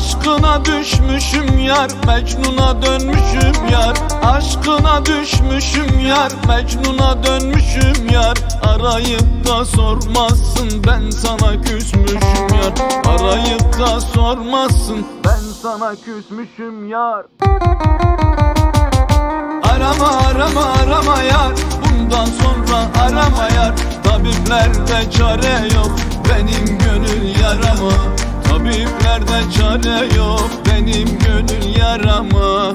Aşkına düşmüşüm yar Mecnun'a dönmüşüm yar. Aşkına düşmüşüm yar Mecnun'a dönmüşüm yar. Arayıp da sormazsın Ben sana küsmüşüm yar. Arayıp da sormazsın Ben sana küsmüşüm yar. Arama arama arama yar. Bundan sonra arama yar. Tabiplerde çare yok Benim gönül yarama Tabiplerde çare yok Benim gönül yarama.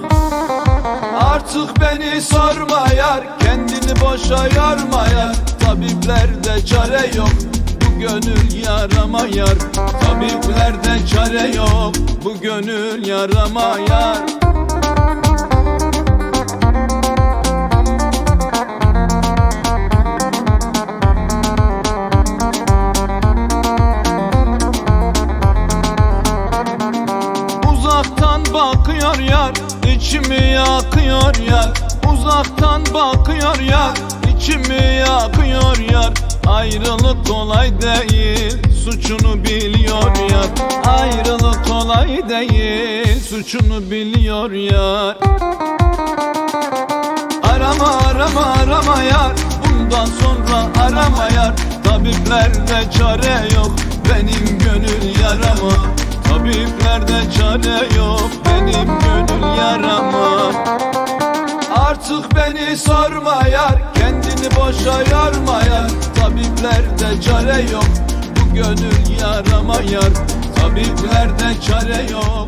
Artık beni sorma yar Kendini boşa yorma yar. Tabiplerde çare yok Bu gönül yarama yar. Tabiplerde çare yok Bu gönül yarama yar bakıyor yar içimi yakıyor yar. Uzaktan bakıyor yar içimi yakıyor yar. Ayrılık kolay değil suçunu biliyor yar. Ayrılık kolay değil suçunu biliyor yar. Arama arama arama yar. Bundan sonra arama yar. Tabiplerde çare yok Benim gönül yarama Tabiplerde çare yok Benim gönül yarama. Artık beni sorma yar Kendini boşa yorma yar Tabiplerde çare yok Bu gönül yarama yar Tabiplerde çare yok